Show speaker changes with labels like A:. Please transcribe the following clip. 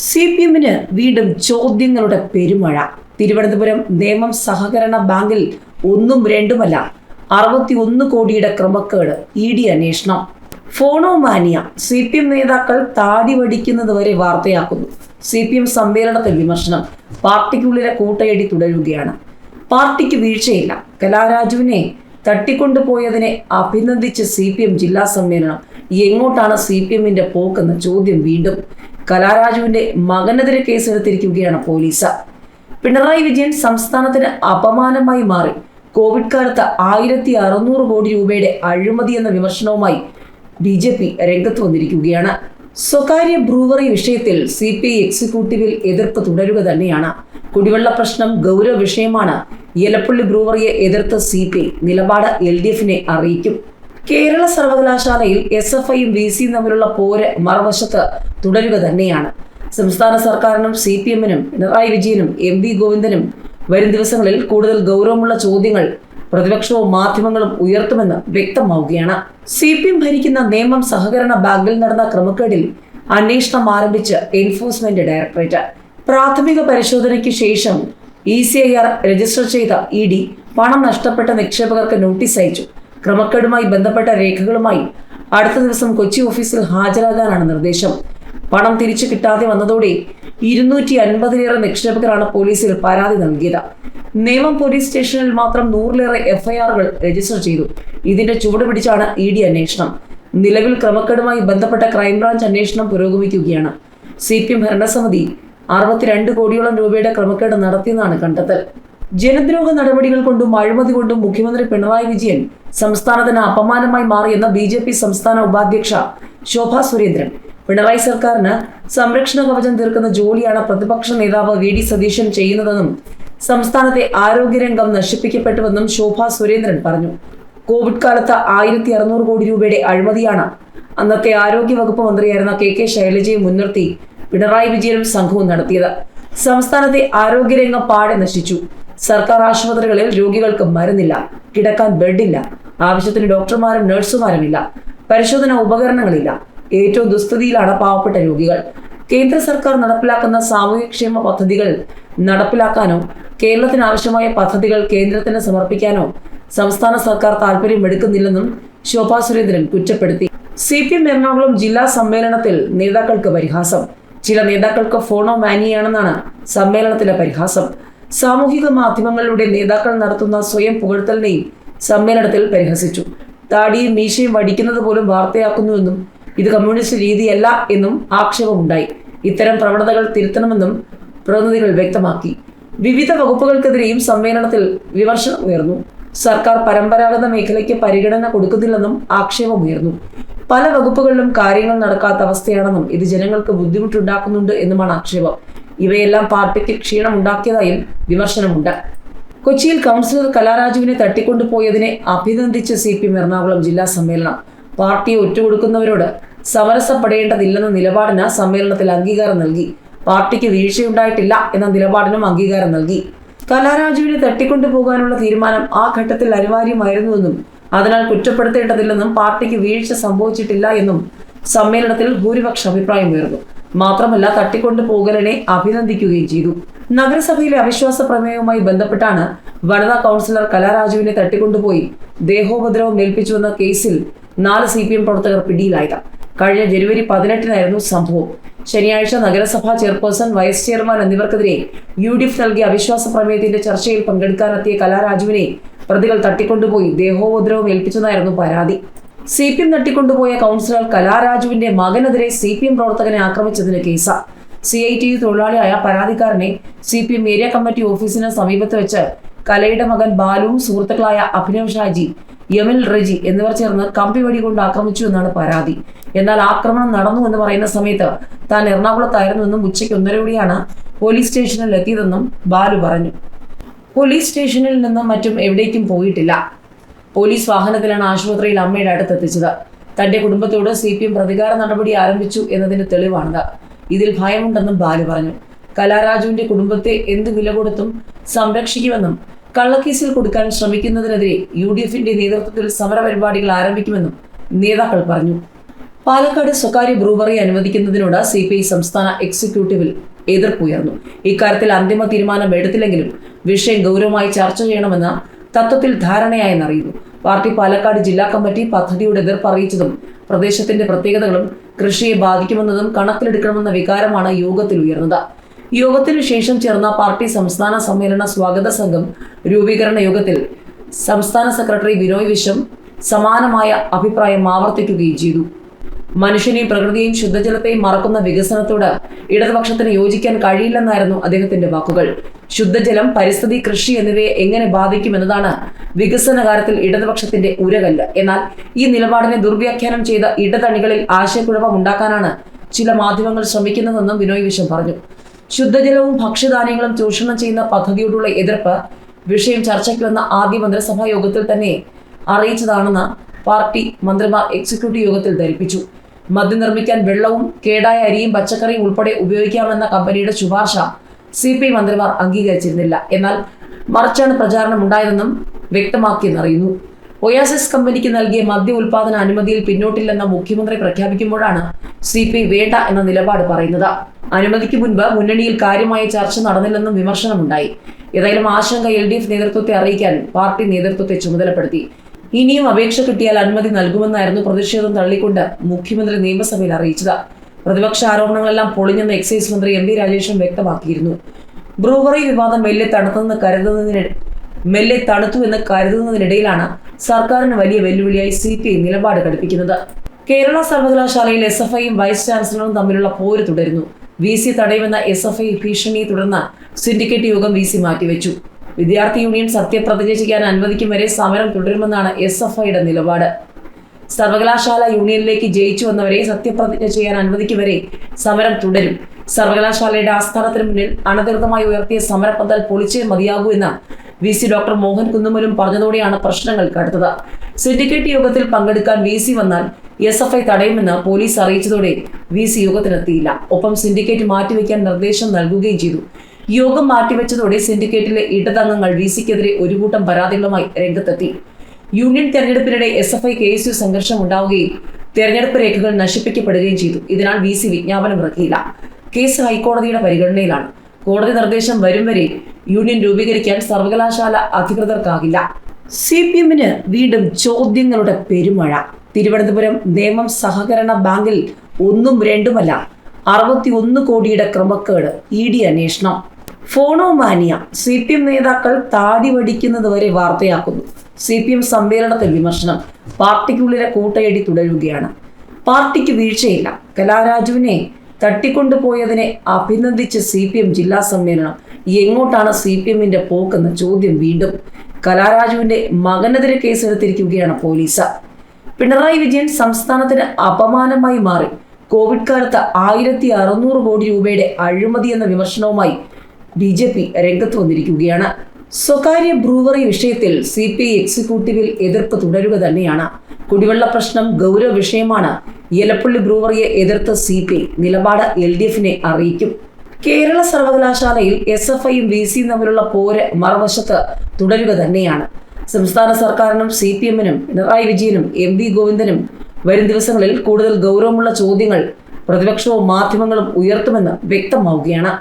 A: C P എമ്മിന് വീണ്ടും ചോദ്യങ്ങളുടെ പെരുമഴ. തിരുവനന്തപുരം നേമം സഹകരണ ബാങ്കിൽ ഒന്നും രണ്ടുമല്ല അറുപത്തി ഒന്ന് കോടിയുടെ ക്രമക്കേട് ഇ ഡി അന്വേഷണം. ഫോണോമാനിയ സി പി എം നേതാക്കൾ താടി വടിക്കുന്നത് വരെ വാർത്തയാക്കുന്നു. സി പി എം സമ്മേളനത്തിൽ വിമർശനം പാർട്ടിക്കുള്ളിലെ കൂട്ടയടി തുടരുകയാണ്. പാർട്ടിക്ക് വീഴ്ചയില്ല. കലാരാജുവിനെ തട്ടിക്കൊണ്ടുപോയതിനെ അഭിനന്ദിച്ച് സി പി എം ജില്ലാ സമ്മേളനം. എങ്ങോട്ടാണ് സി പി എമ്മിന്റെ പോക്കെന്ന ചോദ്യം വീണ്ടും കലാരാജുവിന്റെ മകനെതിരെ കേസെടുത്തിരിക്കുകയാണ് പോലീസ്. പിണറായി വിജയൻ സംസ്ഥാനത്തിന് അപമാനമായി മാറി. കോവിഡ് കാലത്ത് ആയിരത്തി അറുന്നൂറ് കോടി രൂപയുടെ അഴിമതി എന്ന വിമർശനവുമായി ബി ജെ പി രംഗത്ത് വന്നിരിക്കുകയാണ്. സ്വകാര്യ ബ്രൂവറി വിഷയത്തിൽ സി പി ഐ എക്സിക്യൂട്ടീവിൽ എതിർപ്പ് തുടരുക തന്നെയാണ്. കുടിവെള്ള പ്രശ്നം ഗൗരവ വിഷയമാണ്. എലപ്പള്ളി ബ്രൂവറിയെ എതിർത്ത് സി പി ഐ. നിലപാട് എൽ ഡി എഫിനെ അറിയിക്കും. കേരള സർവകലാശാലയിൽ എസ് എഫ് ഐയും വി സിയും തമ്മിലുള്ള പോര് മറുവശത്ത് തുടരുക തന്നെയാണ്. സംസ്ഥാന സർക്കാരിനും സി പി എമ്മിനും പിണറായി വിജയനും എം വി ഗോവിന്ദനും വരും ദിവസങ്ങളിൽ കൂടുതൽ ഗൗരവമുള്ള ചോദ്യങ്ങൾ പ്രതിപക്ഷവും മാധ്യമങ്ങളും ഉയർത്തുമെന്ന് വ്യക്തമാവുകയാണ്. സി പി എം ഭരിക്കുന്ന നിയമം സഹകരണ ബാങ്കിൽ നടന്ന ക്രമക്കേടിൽ അന്വേഷണം ആരംഭിച്ച് എൻഫോഴ്സ്മെന്റ് ഡയറക്ടറേറ്റ്. പ്രാഥമിക പരിശോധനയ്ക്ക് ശേഷം E C I R register ചെയ്ത ഇ ഡി പണം നഷ്ടപ്പെട്ട നിക്ഷേപകർക്ക് നോട്ടീസ് അയച്ചു. ക്രമക്കേടുമായി ബന്ധപ്പെട്ട രേഖകളുമായി അടുത്ത ദിവസം കൊച്ചി ഓഫീസിൽ ഹാജരാകാനാണ് നിർദ്ദേശം. പണം തിരിച്ചു കിട്ടാതെ വന്നതോടെ ഇരുന്നൂറ്റി അൻപതിലേറെ നിക്ഷേപകരാണ് പോലീസിൽ പരാതി നൽകിയത്. നേമം പോലീസ് സ്റ്റേഷനിൽ മാത്രം നൂറിലേറെ എഫ്ഐആറുകൾ രജിസ്റ്റർ ചെയ്തു. ഇതിന്റെ ചുവട് പിടിച്ചാണ് ഇ ഡി അന്വേഷണം. നിലവിൽ ക്രമക്കേടുമായി ബന്ധപ്പെട്ട ക്രൈംബ്രാഞ്ച് അന്വേഷണം പുരോഗമിക്കുകയാണ്. സി പി എം ഭരണസമിതി അറുപത്തിരണ്ട് കോടിയോളം രൂപയുടെ ക്രമക്കേട് നടത്തിയെന്നാണ് കണ്ടെത്തൽ. ജനദ്രോഹ നടപടികൾ കൊണ്ടും അഴിമതി കൊണ്ടും മുഖ്യമന്ത്രി പിണറായി വിജയൻ സംസ്ഥാനത്തിന് അപമാനമായി മാറിയെന്ന ബി ജെ പി സംസ്ഥാന ഉപാധ്യക്ഷ ശോഭ സുരേന്ദ്രൻ. പിണറായി സർക്കാരിന് സംരക്ഷണ കവചം തീർക്കുന്ന ജോലിയാണ് പ്രതിപക്ഷ നേതാവ് വി ഡി സതീശൻ ചെയ്യുന്നതെന്നും സംസ്ഥാനത്തെ ആരോഗ്യരംഗം നശിപ്പിക്കപ്പെട്ടുവെന്നും ശോഭ സുരേന്ദ്രൻ പറഞ്ഞു. കോവിഡ് കാലത്ത് ആയിരത്തി അറുന്നൂറ് കോടി രൂപയുടെ അഴിമതിയാണ് അന്നത്തെ ആരോഗ്യ വകുപ്പ് മന്ത്രിയായിരുന്ന കെ കെ ശൈലജയെ മുൻനിർത്തി പിണറായി വിജയനും സംഘവും നടത്തിയത്. സംസ്ഥാനത്തെ ആരോഗ്യരംഗം പാടെ നശിച്ചു. സർക്കാർ ആശുപത്രികളിൽ രോഗികൾക്ക് മരുന്നില്ല കിടക്കാൻ ബെഡില്ല ആവശ്യത്തിന് ഡോക്ടർമാരും നഴ്സുമാരും ഇല്ല പരിശോധന ഉപകരണങ്ങളില്ല. ഏറ്റവും ദുസ്ഥിതിയിലാണ് പാവപ്പെട്ട രോഗികൾ. കേന്ദ്ര സർക്കാർ നടപ്പിലാക്കുന്ന സാമൂഹ്യക്ഷേമ പദ്ധതികൾ നടപ്പിലാക്കാനോ കേരളത്തിന് ആവശ്യമായ പദ്ധതികൾ കേന്ദ്രത്തിന് സമർപ്പിക്കാനോ സംസ്ഥാന സർക്കാർ താല്പര്യമെടുക്കുന്നില്ലെന്നും ശോഭാ സുരേന്ദ്രൻ കുറ്റപ്പെടുത്തി. സി പി എം എറണാകുളം ജില്ലാ സമ്മേളനത്തിൽ നേതാക്കൾക്ക് പരിഹാസം. ചില നേതാക്കൾക്ക് ഫോണോ മാനിയാണെന്നാണ് സമ്മേളനത്തിലെ പരിഹാസം. സാമൂഹിക മാധ്യമങ്ങളിലൂടെ നേതാക്കൾ നടത്തുന്ന സ്വയം പുകഴ്ത്തലിനെയും സമ്മേളനത്തിൽ പരിഹസിച്ചു. താടിയും മീശയും വടിക്കുന്നത് പോലും വാർത്തയാക്കുന്നുവെന്നും ഇത് കമ്മ്യൂണിസ്റ്റ് രീതിയല്ല എന്നും ആക്ഷേപമുണ്ടായി. ഇത്തരം പ്രവണതകൾ തിരുത്തണമെന്നും പ്രതിനിധികൾ വ്യക്തമാക്കി. വിവിധ വകുപ്പുകൾക്കെതിരെയും സമ്മേളനത്തിൽ വിമർശനം ഉയർന്നു. സർക്കാർ പരമ്പരാഗത മേഖലയ്ക്ക് പരിഗണന കൊടുക്കുന്നില്ലെന്നും ആക്ഷേപമുയർന്നു. പല വകുപ്പുകളിലും കാര്യങ്ങൾ നടക്കാത്ത അവസ്ഥയാണെന്നും ഇത് ജനങ്ങൾക്ക് ബുദ്ധിമുട്ടുണ്ടാക്കുന്നുണ്ട് എന്നുമാണ് ആക്ഷേപം. ഇവയെല്ലാം പാർട്ടിക്ക് ക്ഷീണമുണ്ടാക്കിയതായും വിമർശനമുണ്ട്. കൊച്ചിയിൽ കൗൺസിലർ കലാരാജുവിനെ തട്ടിക്കൊണ്ടുപോയതിനെ അഭിനന്ദിച്ച സി പി എറണാകുളം ജില്ലാ സമ്മേളനം. പാർട്ടിയെ ഒറ്റുകൊടുക്കുന്നവരോട് സമരസപ്പെടേണ്ടതില്ലെന്ന നിലപാടിന് സമ്മേളനത്തിൽ അംഗീകാരം നൽകി. പാർട്ടിക്ക് വീഴ്ചയുണ്ടായിട്ടില്ല എന്ന നിലപാടിനും അംഗീകാരം നൽകി. കലാരാജുവിനെ തട്ടിക്കൊണ്ടുപോകാനുള്ള തീരുമാനം ആ ഘട്ടത്തിൽ അനിവാര്യമായിരുന്നുവെന്നും അതിനാൽ കുറ്റപ്പെടുത്തേണ്ടതില്ലെന്നും പാർട്ടിക്ക് വീഴ്ച സംഭവിച്ചിട്ടില്ല എന്നും സമ്മേളനത്തിൽ ഭൂരിപക്ഷ അഭിപ്രായമുയർന്നു മാത്രമല്ല തട്ടിക്കൊണ്ടു പോകലിനെ അഭിനന്ദിക്കുകയും ചെയ്തു. നഗരസഭയിലെ അവിശ്വാസ പ്രമേയവുമായി ബന്ധപ്പെട്ടാണ് വനിതാ കൗൺസിലർ കലാരാജുവിനെ തട്ടിക്കൊണ്ടുപോയി ദേഹോപദ്രവം ഏൽപ്പിച്ചുവെന്ന കേസിൽ നാല് സി പി എം പ്രവർത്തകർ പിടിയിലായത്. കഴിഞ്ഞ ജനുവരി പതിനെട്ടിനായിരുന്നു സംഭവം. ശനിയാഴ്ച നഗരസഭാ ചെയർപേഴ്സൺ വൈസ് ചെയർമാൻ എന്നിവർക്കെതിരെ യു ഡി എഫ് നൽകിയ അവിശ്വാസ പ്രമേയത്തിന്റെ ചർച്ചയിൽ പങ്കെടുക്കാനെത്തിയ കലാരാജുവിനെ പ്രതികൾ തട്ടിക്കൊണ്ടുപോയി ദേഹോപദ്രവം ഏൽപ്പിച്ചതായിരുന്നു പരാതി. സി പി എം തട്ടിക്കൊണ്ടുപോയ കൗൺസിലർ കലാരാജുവിന്റെ മകനെതിരെ സി പി എം പ്രവർത്തകനെ ആക്രമിച്ചതിന് കേസ്. സി ഐ ടി തൊഴിലാളിയായ പരാതിക്കാരനെ C P M area committee ഓഫീസിന് സമീപത്ത് വെച്ച് കലയുടെ മകൻ ബാലുവും സുഹൃത്തുക്കളായ അഭിനവ് ഷാജി യമിൽ റെജി എന്നിവർ ചേർന്ന് കമ്പി വടി കൊണ്ട് ആക്രമിച്ചു എന്നാണ് പരാതി. എന്നാൽ ആക്രമണം നടന്നു എന്ന് പറയുന്ന സമയത്ത് താൻ എറണാകുളത്തായിരുന്നുവെന്നും ഉച്ചയ്ക്ക് ഒന്നരയോടെയാണ് പോലീസ് സ്റ്റേഷനിൽ എത്തിയതെന്നും ബാലു പറഞ്ഞു. പോലീസ് സ്റ്റേഷനിൽ നിന്നും മറ്റും എവിടേക്കും പോയിട്ടില്ല. പോലീസ് വാഹനത്തിലാണ് ആശുപത്രിയിൽ അമ്മയുടെ അടുത്തെത്തിച്ചത്. തന്റെ കുടുംബത്തോട് സി പി എം പ്രതികാര നടപടി ആരംഭിച്ചു എന്നതിന്റെ തെളിവാണിത്. ഇതിൽ ഭയമുണ്ടെന്നും ബാലു പറഞ്ഞു. കലാരാജുവിന്റെ കുടുംബത്തെ എന്ത് വില കൊടുത്തും സംരക്ഷിക്കുമെന്നും കള്ളക്കേസിൽ കൊടുക്കാൻ ശ്രമിക്കുന്നതിനെതിരെ യു ഡി എഫിന്റെ നേതൃത്വത്തിൽ സമരപരിപാടികൾ ആരംഭിക്കുമെന്നും നേതാക്കൾ പറഞ്ഞു. പാലക്കാട് സ്വകാര്യ ബ്രൂവറി അനുവദിക്കുന്നതിനോട് സി പി ഐ സംസ്ഥാന എക്സിക്യൂട്ടീവിൽ എതിർപ്പുയർന്നു ഇക്കാര്യത്തിൽ അന്തിമ തീരുമാനം എടുത്തില്ലെങ്കിലും വിഷയം ഗൗരവമായി ചർച്ച ചെയ്യണമെന്ന തത്വത്തിൽ ധാരണയായെന്നറിയുന്നു. പാർട്ടി പാലക്കാട് ജില്ലാ കമ്മിറ്റി പദ്ധതിയുടെ എതിർപ്പ് അറിയിച്ചതും പ്രദേശത്തിന്റെ പ്രത്യേകതകളും കൃഷിയെ ബാധിക്കുമെന്നതും കണക്കിലെടുക്കണമെന്ന വികാരമാണ് യോഗത്തിൽ ഉയർന്നത്. യോഗത്തിനു ശേഷം ചേർന്ന പാർട്ടി സംസ്ഥാന സമ്മേളന സ്വാഗത സംഘം രൂപീകരണ യോഗത്തിൽ സംസ്ഥാന സെക്രട്ടറി വിനോയ് വിശ്വം സമാനമായ അഭിപ്രായം ആവർത്തിക്കുകയും ചെയ്തു. മനുഷ്യനെയും പ്രകൃതിയെയും ശുദ്ധജലത്തെയും മറക്കുന്ന വികസനത്തോട് ഇടതുപക്ഷത്തിന് യോജിക്കാൻ കഴിയില്ലെന്നായിരുന്നു അദ്ദേഹത്തിന്റെ വാക്കുകൾ. ശുദ്ധജലം പരിസ്ഥിതി കൃഷി എന്നിവയെ എങ്ങനെ ബാധിക്കുമെന്നതാണ് വികസന കാര്യത്തിൽ ഇടതുപക്ഷത്തിന്റെ ഉരകല്ല്. എന്നാൽ ഈ നിലപാടിനെ ദുർവ്യാഖ്യാനം ചെയ്ത ഇടതണികളിൽ ആശയക്കുഴപ്പം ഉണ്ടാക്കാനാണ് ചില മാധ്യമങ്ങൾ ശ്രമിക്കുന്നതെന്നും ബിനോയ് വിശ്വം പറഞ്ഞു. ശുദ്ധജലവും ഭക്ഷ്യധാന്യങ്ങളും ചൂഷണം ചെയ്യുന്ന പദ്ധതിയോടുള്ള എതിർപ്പ് വിഷയം ചർച്ചയ്ക്ക് വന്ന ആദ്യ മന്ത്രിസഭാ യോഗത്തിൽ തന്നെ അറിയിച്ചതാണെന്ന് പാർട്ടി മന്ത്രിമാർ എക്സിക്യൂട്ടീവ് യോഗത്തിൽ ധരിപ്പിച്ചു. മദ്യം നിർമ്മിക്കാൻ വെള്ളവും കേടായ അരിയും പച്ചക്കറിയും ഉൾപ്പെടെ ഉപയോഗിക്കാമെന്ന കമ്പനിയുടെ ശുപാർശ സി പി ഐ മന്ത്രിമാർ അംഗീകരിച്ചിരുന്നില്ല. എന്നാൽ മറിച്ചാണ് പ്രചാരണം ഉണ്ടായതെന്നും വ്യക്തമാക്കിയെന്നറിയുന്നു. ഒയാസിസ് കമ്പനിക്ക് നൽകിയ മദ്യ ഉൽപാദന അനുമതിയിൽ പിന്നോട്ടില്ലെന്ന മുഖ്യമന്ത്രി പ്രഖ്യാപിക്കുമ്പോഴാണ് സി പി ഐ വേണ്ട എന്ന നിലപാട് പറയുന്നത്. അനുമതിക്ക് മുൻപ് മുന്നണിയിൽ കാര്യമായ ചർച്ച നടന്നില്ലെന്നും വിമർശനമുണ്ടായി. ഏതായാലും ആശങ്ക എൽ ഡി എഫ് നേതൃത്വത്തെ അറിയിക്കാൻ പാർട്ടി നേതൃത്വത്തെ ചുമതലപ്പെടുത്തി. ഇനിയും അപേക്ഷ കിട്ടിയാൽ അനുമതി നൽകുമെന്നായിരുന്നു പ്രതിഷേധം തള്ളിക്കൊണ്ട് മുഖ്യമന്ത്രി നിയമസഭയിൽ അറിയിച്ചത്. പ്രതിപക്ഷ ആരോപണങ്ങളെല്ലാം പൊളിഞ്ഞെന്ന് എക്സൈസ് മന്ത്രി എം വി രാജേഷും വ്യക്തമാക്കിയിരുന്നു. ബ്രൂവറി വിവാദം മെല്ലെ തണുത്തെന്ന് കരുതുന്നതിന് മെല്ലെ തണുത്തു എന്ന് കരുതുന്നതിനിടയിലാണ് സർക്കാരിന് വലിയ വെല്ലുവിളിയായി സി പി ഐ നിലപാട് ഘടിപ്പിക്കുന്നത്. കേരള സർവകലാശാലയിൽ എസ് എഫ് ഐയും വൈസ് ചാൻസലറും തമ്മിലുള്ള പോര് തുടരുന്നു. വി സി തടയുമെന്ന എസ് എഫ് ഐ ഭീഷണിയെ തുടർന്ന് സിൻഡിക്കേറ്റ് യോഗം വി സി മാറ്റിവെച്ചു. വിദ്യാർത്ഥി യൂണിയൻ സത്യപ്രതിജ്ഞ ചെയ്യാൻ അനുവദിക്കും വരെ സമരം തുടരുമെന്നാണ് എസ് എഫ് ഐയുടെ നിലപാട്. സർവകലാശാല യൂണിയനിലേക്ക് ജയിച്ചു വന്നവരെ സത്യപ്രതിജ്ഞ ചെയ്യാൻ അനുവദിക്കും വരെ സമരം തുടരും. സർവകലാശാലയുടെ ആസ്ഥാനത്തിന് മുന്നിൽ അനധികൃതമായി ഉയർത്തിയ സമരപ്പന്തൽ പൊളിച്ചേ മതിയാകൂ എന്ന് വി സി ഡോക്ടർ മോഹൻ കുന്നുമലും പറഞ്ഞതോടെയാണ് പ്രശ്നങ്ങൾ കടുത്തത്. സിൻഡിക്കേറ്റ് യോഗത്തിൽ പങ്കെടുക്കാൻ വി സി വന്നാൽ എസ് എഫ് ഐ തടയുമെന്ന് പോലീസ് അറിയിച്ചതോടെ വി സി യോഗത്തിനെത്തിയില്ല. ഒപ്പം സിൻഡിക്കേറ്റ് മാറ്റിവെക്കാൻ നിർദ്ദേശം നൽകുകയും ചെയ്തു. യോഗം മാറ്റിവെച്ചതോടെ സിൻഡിക്കേറ്റിലെ ഇടതംഗങ്ങൾ വി സിക്കെതിരെ ഒരു കൂട്ടം പരാതികളുമായി രംഗത്തെത്തി. Union തെരഞ്ഞെടുപ്പിനിടെ S F I K S U സംഘർഷം ഉണ്ടാവുകയും തെരഞ്ഞെടുപ്പ് രേഖകൾ നശിപ്പിക്കപ്പെടുകയും ചെയ്തു. ഇതിനാൽ വി സി വിജ്ഞാപനം ഇറക്കിയില്ല. കേസ് ഹൈക്കോടതിയുടെ പരിഗണനയിലാണ്. കോടതി നിർദ്ദേശം വരും വരെ യൂണിയൻ രൂപീകരിക്കാൻ സർവകലാശാല അധികൃതർക്കാകില്ല. സി പി എമ്മിന് വീണ്ടും ചോദ്യങ്ങളുടെ പെരുമഴ. തിരുവനന്തപുരം നേമം സഹകരണ ബാങ്കിൽ ഒന്നും രണ്ടുമല്ല അറുപത്തി ഒന്ന് കോടിയുടെ ക്രമക്കേട് ഇ ഡി അന്വേഷണം. ഫോണോമാനിയ സി പി എം നേതാക്കൾ താടി വടിക്കുന്നത് വരെ വാർത്തയാക്കുന്നു. സി പി എം സമ്മേളനത്തിൽ വിമർശനം. പാർട്ടിക്കുള്ളിലെ കൂട്ടയടി തുടരുകയാണ്. പാർട്ടിക്ക് വീഴ്ചയില്ല. കലാരാജുവിനെ തട്ടിക്കൊണ്ടുപോയതിനെ അഭിനന്ദിച്ച് സി പി എം ജില്ലാ സമ്മേളനം. എങ്ങോട്ടാണ് സി പി എമ്മിന്റെ പോക്കെന്ന ചോദ്യം വീണ്ടും. കലാരാജുവിന്റെ മകനെതിരെ കേസെടുത്തിരിക്കുകയാണ് പോലീസ്. പിണറായി വിജയൻ സംസ്ഥാനത്തിന് അപമാനമായി മാറി. കോവിഡ് കാലത്ത് ആയിരത്തി അറുന്നൂറ് കോടി രൂപയുടെ അഴിമതി എന്ന വിമർശനവുമായി ബി ജെ പി രംഗത്ത് വന്നിരിക്കുകയാണ്. സ്വകാര്യ ബ്രൂവറി വിഷയത്തിൽ സി പി ഐ എക്സിക്യൂട്ടീവിൽ എതിർപ്പ് തുടരുക തന്നെയാണ്. കുടിവെള്ള പ്രശ്നം ഗൗരവ വിഷയമാണ്. എലപ്പള്ളി ബ്രൂവറിയെ എതിർത്ത് സി പി ഐ നിലപാട് എൽ ഡി എഫിനെ അറിയിക്കും. കേരള സർവകലാശാലയിൽ എസ് എഫ് ഐയും വി സിയും തമ്മിലുള്ള പോര് മറുവശത്ത് തുടരുക തന്നെയാണ്. സംസ്ഥാന സർക്കാരിനും സി പി എമ്മിനും പിണറായി വിജയനും എം വി ഗോവിന്ദനും വരും ദിവസങ്ങളിൽ കൂടുതൽ ഗൗരവമുള്ള ചോദ്യങ്ങൾ പ്രതിപക്ഷവും മാധ്യമങ്ങളും ഉയർത്തുമെന്ന് വ്യക്തമാവുകയാണ്.